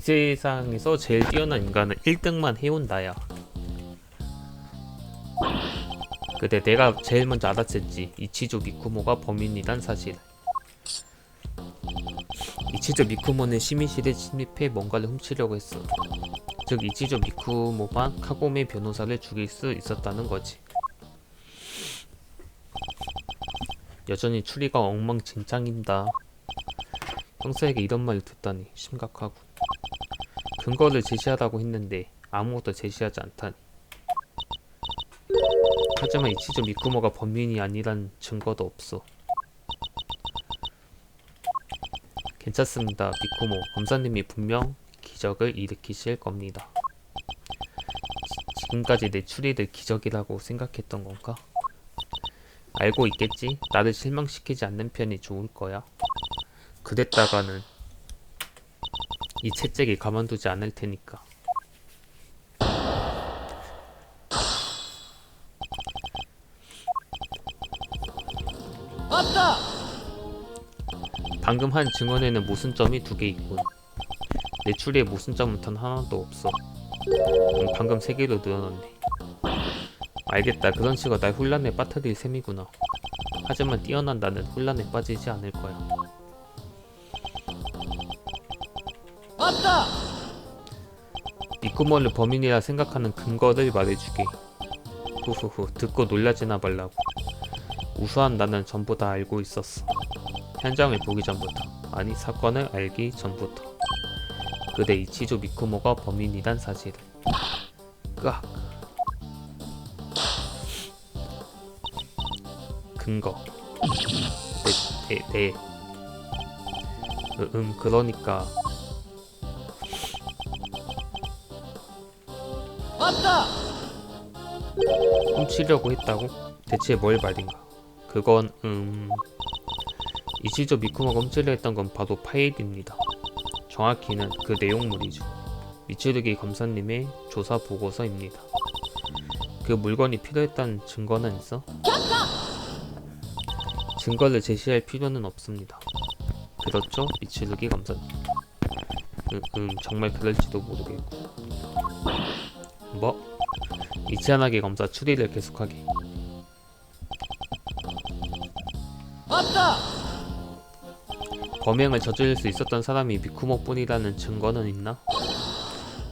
이 세상에서 제일 뛰어난 인간은 1등만 해온 나야. 근데 내가 제일 먼저 알았었지. 이치조 미쿠모가 범인이란 사실. 이치조 미쿠모는 심의실에 침입해 뭔가를 훔치려고 했어. 즉 이치조 미쿠모만 카고메 변호사를 죽일 수 있었다는 거지. 여전히 추리가 엉망진창입니다. 형사에게 이런 말을 듣다니 심각하고 근거를 제시하라고 했는데 아무것도 제시하지 않다니. 하지만 이치조 미쿠모가 범인이 아니란 증거도 없어. 괜찮습니다 미쿠모. 검사님이 분명 기적을 일으키실 겁니다. 지- 지금까지 내 추리를 기적이라고 생각했던 건가? 알고 있겠지? 나를 실망시키지 않는 편이 좋을 거야. 그랬다가는 이 채찍이 가만두지 않을 테니까. 왔다! 방금 한 증언에는 모순점이 두 개 있군. 내 추리에 모순점은 단 하나도 없어. 음, 방금 세 개로 늘어났네. 알겠다. 그런 식으로 날 혼란에 빠뜨릴 셈이구나. 하지만 뛰어난 나는 혼란에 빠지지 않을 거야. 왔다! 미쿠모를 범인이라 생각하는 근거를 말해주게. 후후후 듣고 놀라지나 말라고. 우수한 나는 전부 다 알고 있었어. 현장을 보기 전부터 아니 사건을 알기 전부터. 그대 이치조 미쿠모가 범인이란 사실을. 깍. 근거. 네, 네, 네. 으, 음 그러니까 치려고 했다고? 대체 뭘 말인가? 그건 음... 이시조 미쿠마가 훔치려 했던 건 바로 파일입니다. 정확히는 그 내용물이죠. 미츠루기 검사님의 조사 보고서입니다. 그 물건이 필요했다는 증거는 있어? 증거를 제시할 필요는 없습니다. 그렇죠? 미츠루기 검사님. 음, 음 정말 그럴지도 모르겠고. 뭐? 이치하나기 검사 추리를 계속하게. 왔다! 범행을 저지를 수 있었던 사람이 미쿠모뿐이라는 증거는 있나?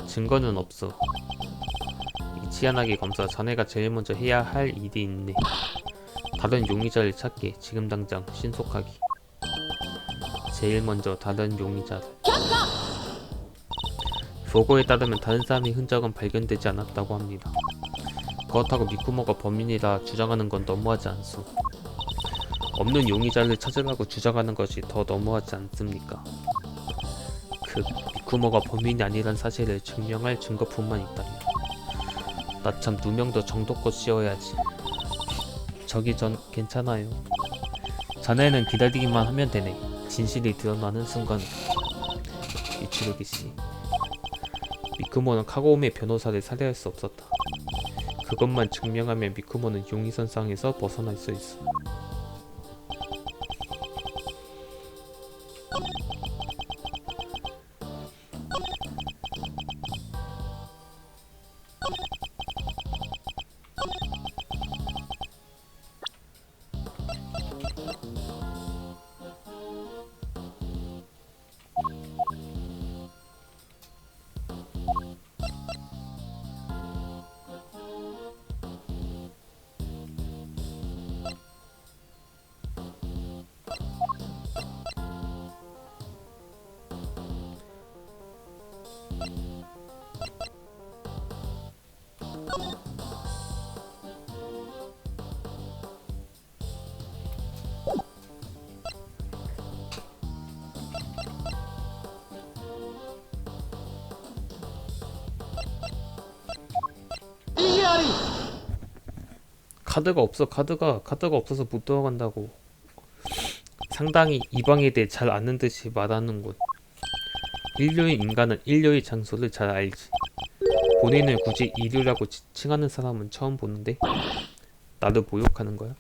증거는 없어. 이치하나기 검사 자네가 제일 먼저 해야 할 일이 있네. 다른 용의자를 찾게 지금 당장 신속하기. 제일 먼저 다른 용의자를. 보고에 따르면 다른 사람의 흔적은 발견되지 않았다고 합니다. 그렇다고 미쿠모가 범인이라 주장하는 건 너무하지 않소. 없는 용의자를 찾으라고 주장하는 것이 더 너무하지 않습니까? 그 미쿠모가 범인이 아니란 사실을 증명할 증거뿐만 있다면 나참 누명도 정도껏 씌워야지. 저기 전 괜찮아요. 자네는 기다리기만 하면 되네. 진실이 드러나는 순간 이치로기 씨 미쿠모는 카고우메 변호사를 살해할 수 없었다 그것만 증명하면 미쿠모는 용의선상에서 벗어날 수 있어 카드가 없어. 카드가 카드가 없어서 못 들어간다고. 상당히 이 방에 대해 잘 아는 듯이 말하는군 인류의 인간은 인류의 장소를 잘 알지. 본인을 굳이 인류라고 지칭하는 사람은 처음 보는데? 나를 모욕하는 거야?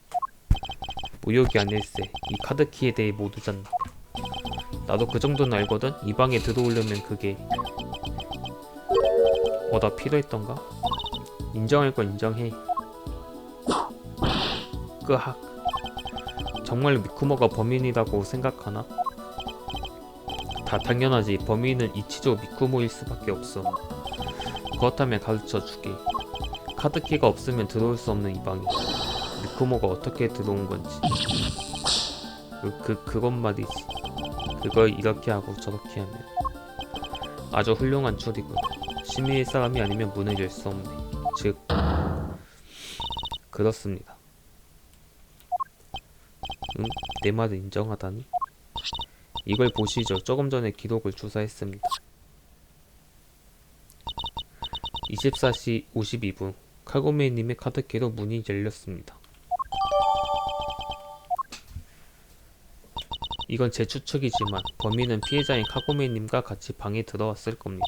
모욕이 아닐세 이 카드키에 대해 모두 잔다 나도 그 정도는 알거든? 이 방에 들어오려면 그게 뭐다 필요했던가? 인정할 건 인정해. 끄학. 정말 미쿠모가 범인이라고 생각하나? 다 당연하지. 범인은 이치조 미쿠모일 수밖에 없어. 그렇다면 가르쳐 주게. 카드키가 없으면 들어올 수 없는 이 방에 미쿠모가 어떻게 들어온 건지. 그, 그 그것 말이지. 그걸 이렇게 하고 저렇게 하면 아주 훌륭한 추리군. 심의의 사람이 아니면 문을 열 수 없네. 즉 그렇습니다. 응? 내 말을 인정하다니? 이걸 보시죠. 조금 전에 기록을 조사했습니다. 24시 52분 카고메이님의 카드키로 문이 열렸습니다. 이건 제 추측이지만 범인은 피해자인 카고메이님과 같이 방에 들어왔을 겁니다.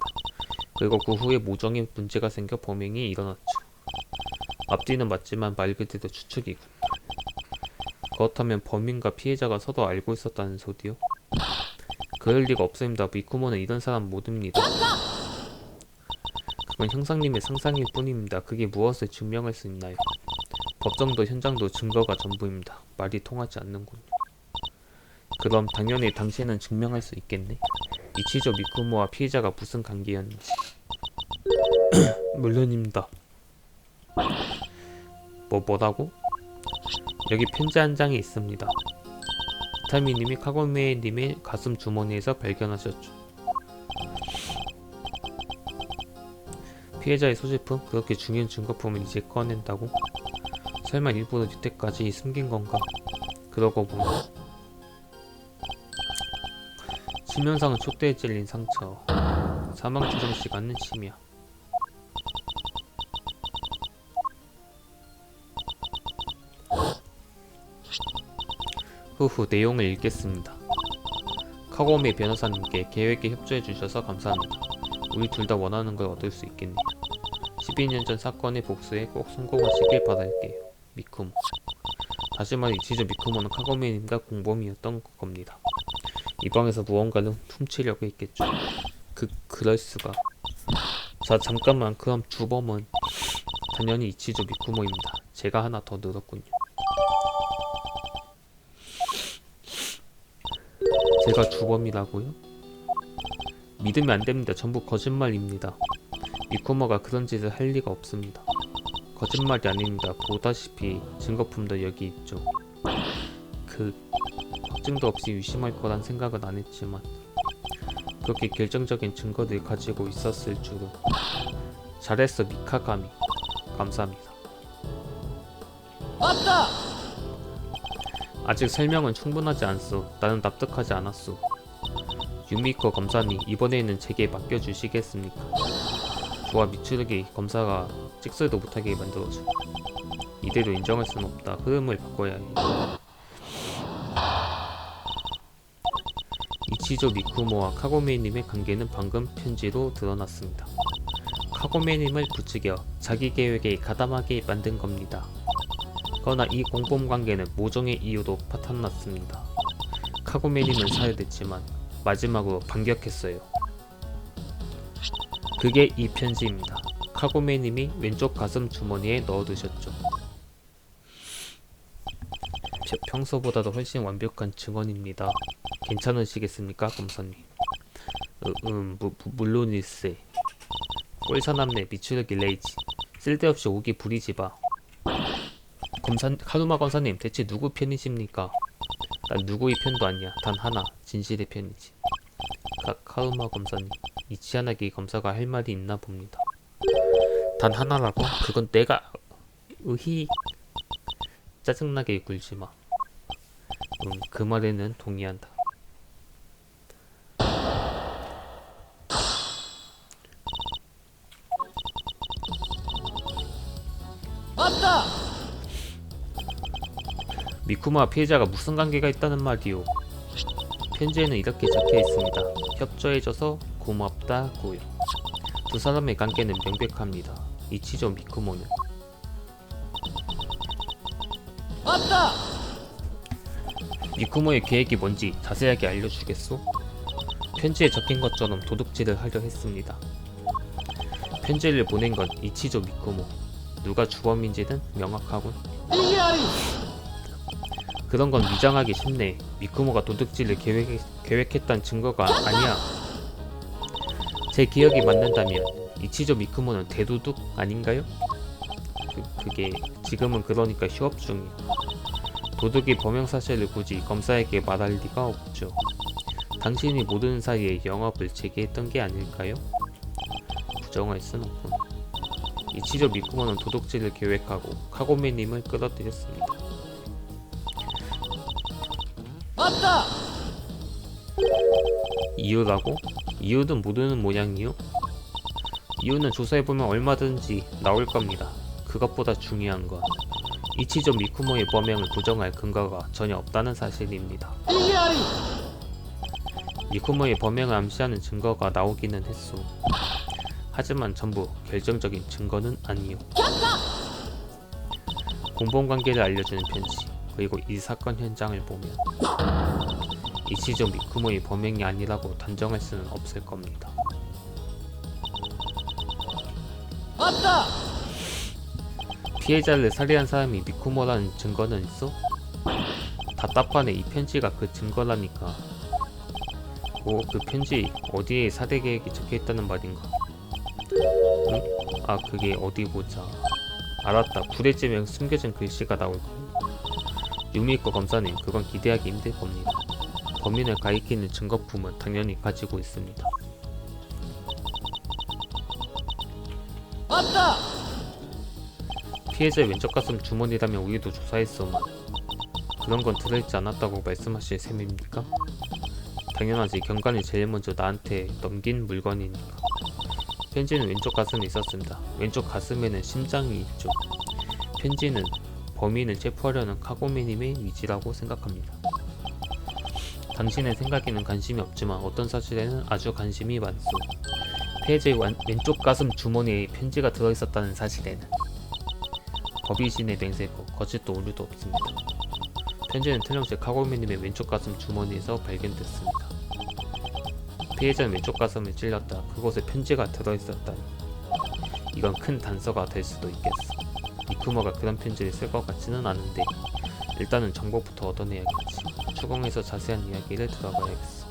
그리고 그 후에 모정에 문제가 생겨 범행이 일어났죠. 앞뒤는 맞지만 말 그대로 추측이군. 그렇다면 범인과 피해자가 서로 알고 있었다는 소리요? 그럴 리가 없습니다. 미쿠모는 이런 사람 모릅니다. 그건 형사님의 상상일 뿐입니다. 그게 무엇을 증명할 수 있나요? 법정도 현장도 증거가 전부입니다. 말이 통하지 않는군요. 그럼 당연히 당신은 증명할 수 있겠네. 이치조 미쿠모와 피해자가 무슨 관계였는지. 물론입니다. 뭐 뭐라고? 여기 편지 한 장이 있습니다. 이타미님이 카고메님의 가슴 주머니에서 발견하셨죠. 피해자의 소지품 그렇게 중요한 증거품을 이제 꺼낸다고? 설마 일부러 이때까지 숨긴 건가? 그러고 보면 치명상은 촉대에 찔린 상처 사망 추정 시간은 심야 후후 내용을 읽겠습니다. 카고메 변호사님께 계획에 협조해 주셔서 감사합니다. 우리 둘 다 원하는 걸 얻을 수 있겠네요. 12년 전 사건의 복수에 꼭 성공하시길 바랄게요. 미쿠모. 다시 말해 이치조 미쿠모는 카고메님과 공범이었던 겁니다. 이 방에서 무언가를 훔치려고 했겠죠. 그 그럴 수가. 자 잠깐만 그럼 주범은 당연히 이치조 미쿠모입니다. 제가 하나 더 늘었군요. 제가 주범이라고요? 믿으면 안 됩니다. 전부 거짓말입니다. 미쿠모가 그런 짓을 할 리가 없습니다. 거짓말이 아닙니다. 보다시피 증거품도 여기 있죠. 그 확증도 없이 의심할 거란 생각은 안 했지만 그렇게 결정적인 증거를 가지고 있었을 줄은 잘했어 미카가미 감사합니다. 아직 설명은 충분하지 않소. 나는 납득하지 않았소. 유미코 검사님 이번에는 제게 맡겨주시겠습니까? 좋아 미추르기 검사가 찍소리도 못하게 만들어줘. 이대로 인정할 수는 없다. 흐름을 바꿔야 해. 이치조 미쿠모와 카고메이님의 관계는 방금 편지로 드러났습니다. 카고메이님을 부추겨 자기 계획에 가담하게 만든 겁니다. 그러나 이 공범 관계는 모종의 이유로 파탄났습니다. 카고메님은 살해됐지만 마지막으로 반격했어요. 그게 이 편지입니다. 카고메님이 왼쪽 가슴 주머니에 넣어두셨죠. 펴- 평소보다도 훨씬 완벽한 증언입니다. 괜찮으시겠습니까, 검사님? 으, 음, 물론일세. 꼴사납네 미추르기 레이지. 쓸데없이 오기 부리지 마. 검사 카누마 검사님 대체 누구 편이십니까? 난 누구의 편도 아니야. 단 하나 진실의 편이지. 카, 카누마 검사님 이치아나기 검사가 할 말이 있나 봅니다. 단 하나라고? 그건 내가 으히 짜증나게 굴지 마. 음, 그 말에는 동의한다. 미쿠마와 피해자가 무슨 관계가 있다는 말이오? 편지에는 이렇게 적혀 있습니다. 협조해줘서 고맙다 고요. 두 사람의 관계는 명백합니다. 이치조 미쿠모는 맞다! 미쿠모의 계획이 뭔지 자세하게 알려주겠소? 편지에 적힌 것처럼 도둑질을 하려 했습니다. 편지를 보낸 건 이치조 미쿠모. 누가 주범인지는 명확하군. 이리아리 그런 건 위장하기 쉽네. 미쿠모가 도둑질을 계획, 계획했던 증거가 아니야. 제 기억이 맞는다면 이치조 미쿠모는 대도둑 아닌가요? 그, 그게 지금은 그러니까 휴업 중이에요. 도둑이 범행 사실을 굳이 검사에게 말할 리가 없죠. 당신이 모르는 사이에 영업을 재개했던 게 아닐까요? 부정할 순 없군. 이치조 미쿠모는 도둑질을 계획하고 카고메님을 끌어들였습니다. 맞다 이유라고? 이유는 모르는 모양이요? 이유는 조사해보면 얼마든지 나올 겁니다. 그것보다 중요한 건 이치조 미쿠모의 범행을 부정할 근거가 전혀 없다는 사실입니다. 미쿠모의 범행을 암시하는 증거가 나오기는 했소. 하지만 전부 결정적인 증거는 아니요. 공범 관계를 알려주는 편지 그리고 이 사건 현장을 보면 이치조 미쿠모의 범행이 아니라고 단정할 수는 없을 겁니다. 맞다! 피해자를 살해한 사람이 미쿠모라는 증거는 있어? 답답하네. 이 편지가 그 증거라니까. 오 그 편지 어디에 살해 계획이 적혀있다는 말인가? 응? 아 그게 어디 보자. 알았다. 부대찌면 숨겨진 글씨가 나올까 유미코 검사님 그건 기대하기 힘들 겁니다. 범인을 가리키는 증거품은 당연히 가지고 있습니다. 맞다! 피해자의 왼쪽 가슴 주머니라면 우리도 조사했소만 그런 건 들어있지 않았다고 말씀하실 셈입니까? 당연하지. 경관이 제일 먼저 나한테 넘긴 물건이니까. 편지는 왼쪽 가슴에 있었습니다. 왼쪽 가슴에는 심장이 있죠. 편지는 범인을 체포하려는 카고메님의 위지라고 생각합니다 당신의 생각에는 관심이 없지만 어떤 사실에는 아주 관심이 많소 완- 왼쪽 가슴 주머니에 편지가 들어있었다는 사실에는 법이신의 맹세고 거짓도 오류도 없습니다. 편지는 틀림없이 카고미님의 왼쪽 가슴 주머니에서 발견됐습니다. 피해자는 왼쪽 가슴을 찔렸다. 그곳에 편지가 들어있었다니. 이건 큰 단서가 될 수도 있겠어. 이쿠모가 그런 편지를 쓸 것 같지는 않은데 일단은 정보부터 얻어내야겠지. 추궁해서 자세한 이야기를 들어봐야겠어.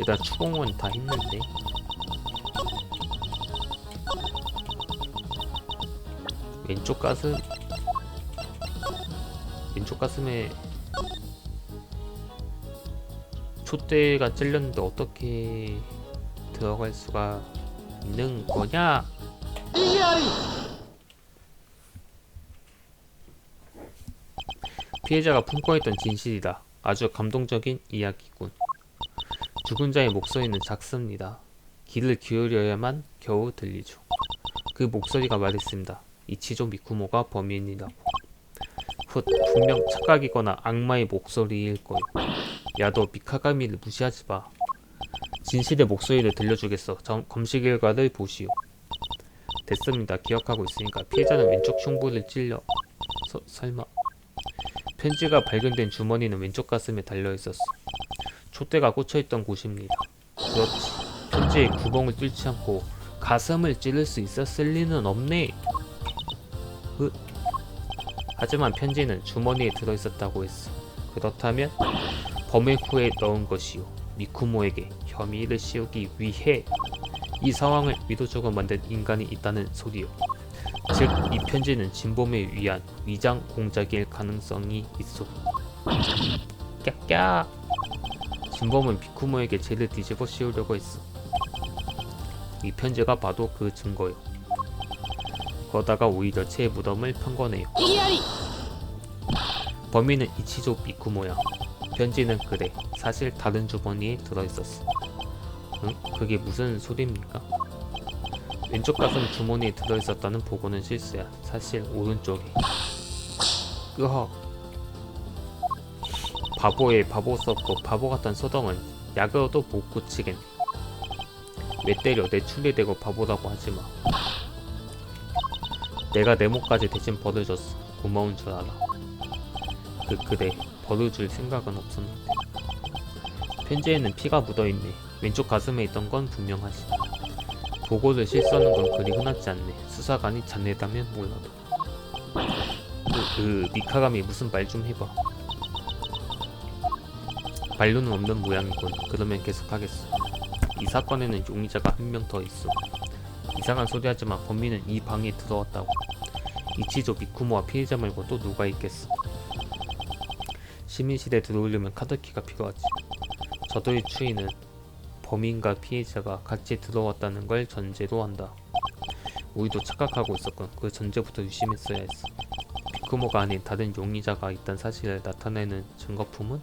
일단 추궁은 다 했는데 왼쪽 가슴 왼쪽 가슴에 촛대가 찔렸는데 어떻게 들어갈 수가 있는 거냐? 피해자가 품고 있던 진실이다. 아주 감동적인 이야기군. 죽은 자의 목소리는 작습니다. 귀를 기울여야만 겨우 들리죠. 그 목소리가 말했습니다. 이치조 미쿠모가 범인이라고. 훗, 분명 착각이거나 악마의 목소리일 거요. 야, 너 미카가미를 무시하지 마. 진실의 목소리를 들려주겠어. 점- 검시 결과를 보시오. 됐습니다. 기억하고 있으니까 피해자는 왼쪽 흉부를 찔려. 서, 설마. 편지가 발견된 주머니는 왼쪽 가슴에 달려 있었어. 촛대가 꽂혀있던 곳입니다. 그렇지. 편지에 구멍을 뚫지 않고 가슴을 찌를 수 있었을 리는 없네. 으. 하지만 편지는 주머니에 들어있었다고 했어. 그렇다면 범행 후에 넣은 것이요. 미쿠모에게 혐의를 씌우기 위해 이 상황을 위도적으로 만든 인간이 있다는 소리요. 즉, 이 편지는 진범에 의한 위장 공작일 가능성이 있어. 깍깍. 진범은 비쿠모에게 죄를 뒤집어 씌우려고 했어. 이 편지가 봐도 그 증거요. 거다가 오히려 제 무덤을 편거네요. 범인은 이치조 미쿠모야. 편지는 그래. 사실 다른 주머니에 들어있었어. 응? 그게 무슨 소리입니까? 왼쪽 가슴 주머니에 들어있었다는 보고는 실수야. 사실 오른쪽에. 으허. 바보의 바보스럽고 바보 같은 소동은 약으로도 못 고치겠네. 왜 때려 내 출리대고 바보라고 하지마. 내가 내 목까지 대신 벌어줬어. 고마운 줄 알아. 그 그래 벌어줄 생각은 없었는데 편지에는 피가 묻어있네 왼쪽 가슴에 있던 건 분명하지. 보고를 실수하는 건 그리 흔하지 않네. 수사관이 자네다면 몰라도. 그, 그 미카감이 무슨 말 좀 해봐. 반론은 없는 모양이군. 그러면 계속하겠어. 이 사건에는 용의자가 한 명 더 있어. 이상한 소리 하지만 범인은 이 방에 들어왔다고. 이치조 미쿠모와 피해자 말고 또 누가 있겠어. 시민실에 들어오려면 카드키가 필요하지. 저도의 추이는 범인과 피해자가 같이 들어왔다는 걸 전제로 한다. 우리도 착각하고 있었건 그 전제부터 유심했어야 했어. 비쿠모가 아닌 다른 용의자가 있다는 사실을 나타내는 증거품은?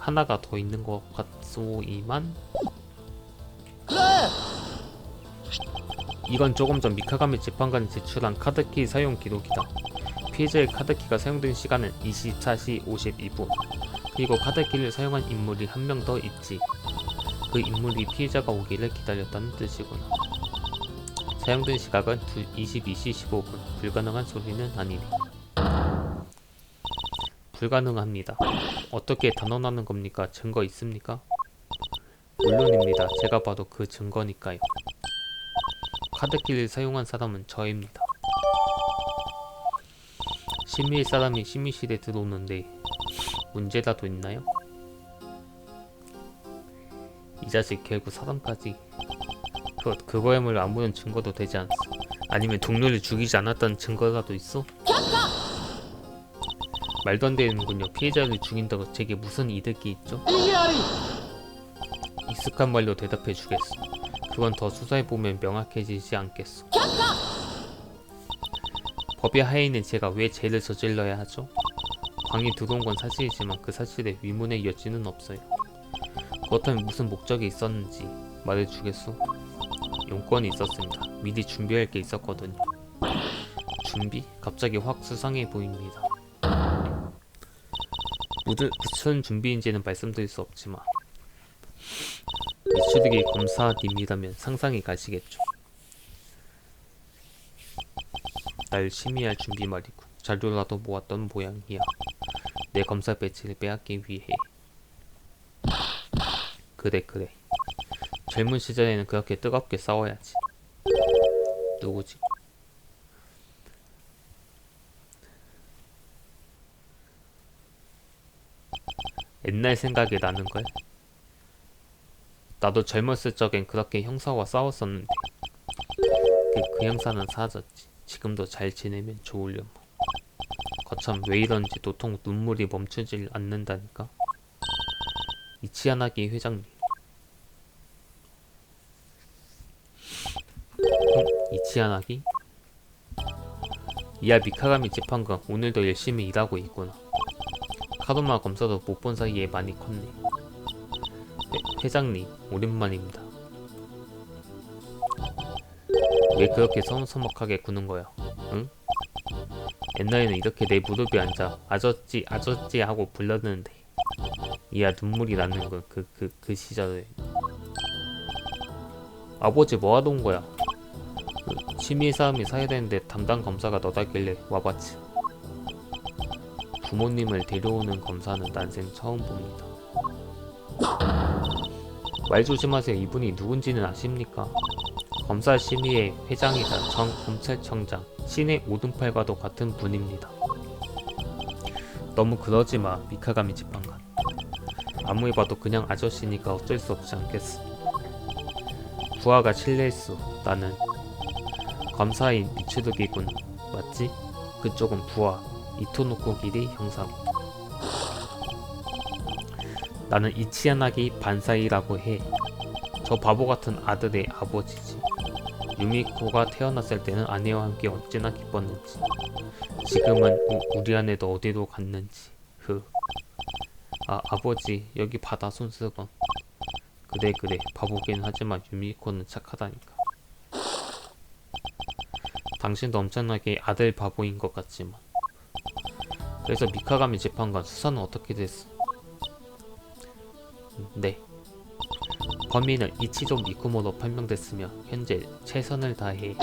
하나가 더 있는 것 같소이만 이건 조금 전 미카가미 재판관이 제출한 카드키 사용 기록이다. 피해자의 카드키가 사용된 시간은 24시 52분. 그리고 카드키를 사용한 인물이 한 명 더 있지. 그 인물이 피해자가 오기를 기다렸다는 뜻이구나. 사용된 시각은 22시 15분. 불가능한 소리는 아니네. 불가능합니다. 어떻게 단언하는 겁니까? 증거 있습니까? 물론입니다. 제가 봐도 그 증거니까요. 카드키를 사용한 사람은 저입니다. 심의의 사람이 심의실에 들어오는데 문제라도 있나요? 이 자식 결국 사람까지 그, 그거야말로 아무런 증거도 되지 않소 아니면 동료를 죽이지 않았다는 증거라도 있어? 말도 안 되는군요 피해자를 죽인다고 제게 무슨 이득이 있죠? 익숙한 말로 대답해 주겠어. 그건 더 수사해보면 명확해지지 않겠어. 법의 하에는 제가 왜 죄를 저질러야 하죠? 광이 들어온 건 사실이지만 그 사실에 위문의 여지는 없어요. 그렇다면 무슨 목적이 있었는지 말해주겠소? 용건이 있었습니다. 미리 준비할 게 있었거든요. 준비? 갑자기 확 수상해 보입니다. 무슨, 준비인지는 말씀드릴 수 없지만 미추르기 검사님이라면 상상이 가시겠죠. 날 심의할 준비 말이고 자료라도 모았던 모양이야. 내 검사 배지를 빼앗기 위해. 그래 그래. 젊은 시절에는 그렇게 뜨겁게 싸워야지. 누구지? 옛날 생각이 나는 걸. 나도 젊었을 적엔 그렇게 형사와 싸웠었는데 그, 그 형사는 사라졌지 지금도 잘 지내면 좋으려고 거참 왜 이런지 도통 눈물이 멈추질 않는다니까 이치아나기 회장님 응? 이치아나기? 이야 미카가미 재판관 오늘도 열심히 일하고 있구나 카도마 검사도 못 본 사이에 많이 컸네 네, 회 장님, 오랜만입니다. 왜 그렇게 서먹서먹하게 구는 거야? 응? 옛날에는 이렇게 내 무릎에 앉아 아저씨 아저씨 하고 불렀는데 이야 눈물이 나는 건 그 그 그 시절에 아버지 뭐하러 온 거야? 그 취미 싸움이 사야 되는데 담당 검사가 너다길래 와봤지. 부모님을 데려오는 검사는 난생 처음 봅니다. 말 조심하세요. 이분이 누군지는 아십니까? 검사 심의회 회장이자 전 검찰청장 신의 오른팔과도 같은 분입니다. 너무 그러지 마, 미카가미 집방관. 아무리 봐도 그냥 아저씨니까 어쩔 수 없지 않겠어. 부하가 실례했어. 나는 검사인 미츠루기군 맞지? 그쪽은 부하 이토노코 기리 형사고. 나는 이치야나기 반사이라고 해. 저 바보 같은 아들의 아버지지. 유미코가 태어났을 때는 아내와 함께 언제나 기뻤는지. 지금은 우, 우리 아내도 어디로 갔는지. 흐. 아 아버지 여기 바다 손수건. 그래 그래 바보긴 하지만 유미코는 착하다니까. 당신도 엄청나게 아들 바보인 것 같지만. 그래서 미카가미 재판관 수사는 어떻게 됐어? 네. 범인은 이치조 미쿠모로 판명됐으며 현재 최선을 다해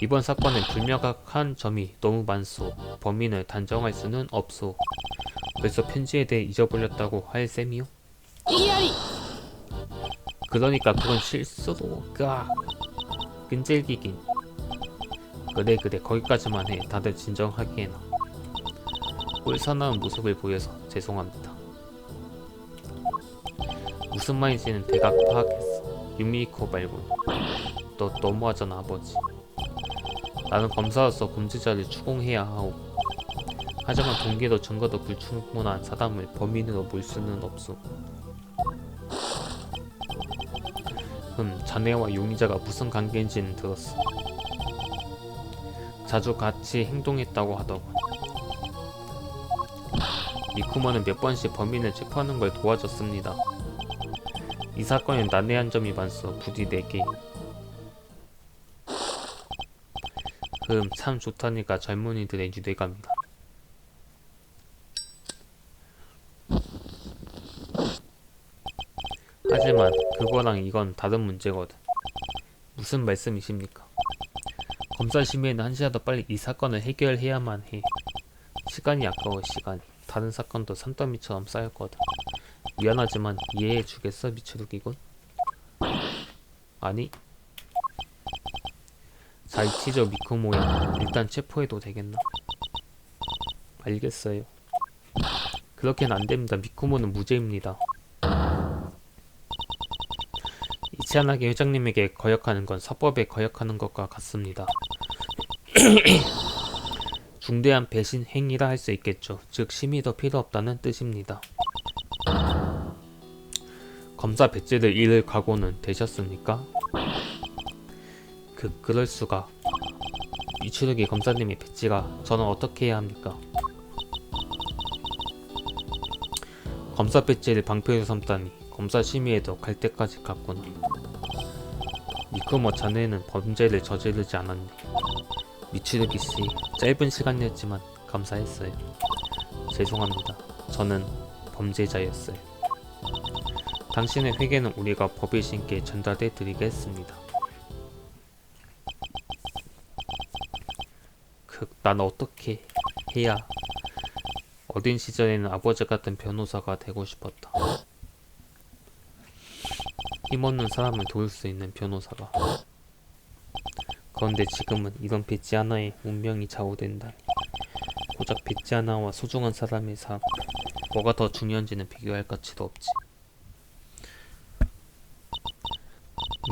이번 사건은 불명확한 점이 너무 많소. 범인을 단정할 수는 없소. 그래서 편지에 대해 잊어버렸다고 할 셈이요? 그러니까 그건 실수로 까 끈질기긴 그래 그래 거기까지만 해. 다들 진정하기에나 꼴사나운 모습을 보여서 죄송합니다. 무슨 말인지는 대각 파악했어. 유미코 말고. 너 너무하잖아 아버지. 나는 검사로서 범죄자를 추궁해야 하오. 하지만 동기도 증거도 불충분한 사람을 범인으로 볼 수는 없소. 음, 자네와 용의자가 무슨 관계인지는 들었어. 자주 같이 행동했다고 하더군. 미쿠모는 몇 번씩 범인을 체포하는 걸 도와줬습니다. 이 사건엔 난해한 점이 많소. 부디 4개. 음, 참 좋다니까 젊은이들의 유대감이다. 하지만 그거랑 이건 다른 문제거든. 무슨 말씀이십니까? 검사 심의에는 한 시라도 빨리 이 사건을 해결해야만 해. 시간이 아까워 시간이. 다른 사건도 산더미처럼 쌓였거든. 미안하지만 이해해 주겠어 미추룩이군. 아니. 자 이치저 미쿠모야. 일단 체포해도 되겠나? 알겠어요. 그렇게는 안 됩니다. 미쿠모는 무죄입니다. 이치아나게 회장님에게 거역하는 건 사법에 거역하는 것과 같습니다. 중대한 배신 행위라 할 수 있겠죠. 즉 심의도 필요 없다는 뜻입니다. 검사 배지를 잃을 각오는 되셨습니까? 그 그럴 수가. 이추르기 검사님의 배지가 저는 어떻게 해야 합니까? 검사 배지를 방패로 삼다니 검사 심의에도 갈 때까지 갔구나. 미쿠모 자네는 범죄를 저지르지 않았네. 미추르기 씨, 짧은 시간이었지만 감사했어요. 죄송합니다. 저는 범죄자였어요. 당신의 회개는 우리가 법의 신께 전달해 드리겠습니다. 그, 난 어떻게 해야 어린 시절에는 아버지 같은 변호사가 되고 싶었다. 힘없는 사람을 도울 수 있는 변호사가. 그런데 지금은 이런 하나에 운명이 좌우된다. 고작 배지 하나와 소중한 사람의 삶, 뭐가 더 중요한지는 비교할 가치도 없지.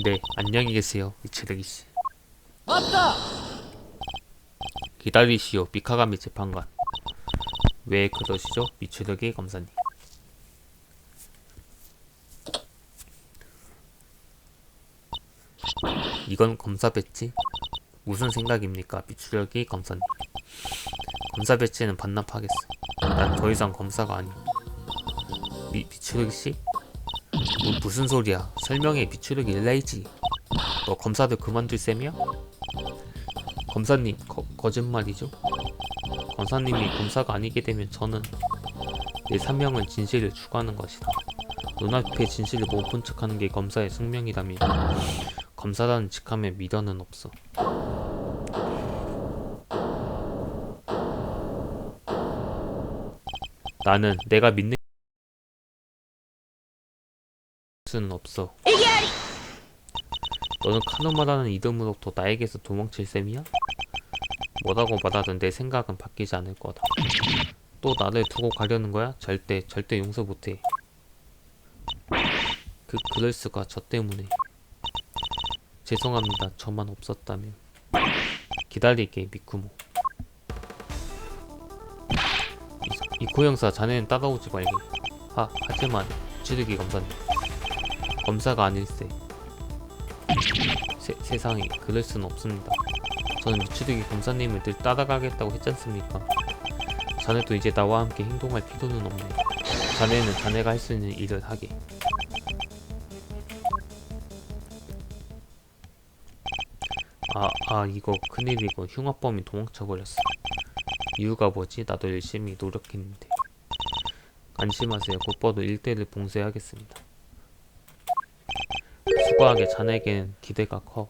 네, 안녕히 계세요, 이치르기 씨. 맞다. 기다리시오, 미카가미 재판관. 왜 그러시죠, 미추르기 검사님? 이건 검사 배지? 무슨 생각입니까, 미추르기 검사님? 검사 배지는 반납하겠어. 난 더 이상 검사가 아니오. 미, 미추르기 씨? 뭐, 무슨 소리야? 설명해, 미추르기 일라이지. 너 검사들 그만둘 셈이야? 검사님, 거, 거짓말이죠? 검사님이 검사가 아니게 되면 저는 내 사명은 진실을 추구하는 것이다. 눈앞의 진실을 못 본 척하는 게 검사의 숙명이라면 검사라는 직함에 미련은 없어. 나는 내가 믿는 수는 없어. 너는 카노마라는 이름으로부터 나에게서 도망칠 셈이야? 뭐라고 말하든 내 생각은 바뀌지 않을 거다. 또 나를 두고 가려는 거야? 절대, 절대 용서 못해. 그, 그럴 수가 저 때문에. 죄송합니다. 저만 없었다면. 기다릴게, 미쿠모. 이, 이코 형사, 자네는 따라오지 말게. 하, 하지만, 지르기 검사님. 검사가 아닐세. 세, 세상에, 그럴 수는 없습니다. 저는 미추르기 검사님을 늘 따라가겠다고 했잖습니까? 자네도 이제 나와 함께 행동할 필요는 없네. 자네는 자네가 할 수 있는 일을 하게. 아, 아, 이거 큰일이고 흉악범이 도망쳐버렸어. 이유가 뭐지? 나도 열심히 노력했는데. 안심하세요. 곧바로 일대를 봉쇄하겠습니다. 수고하게 자네겐 기대가 커.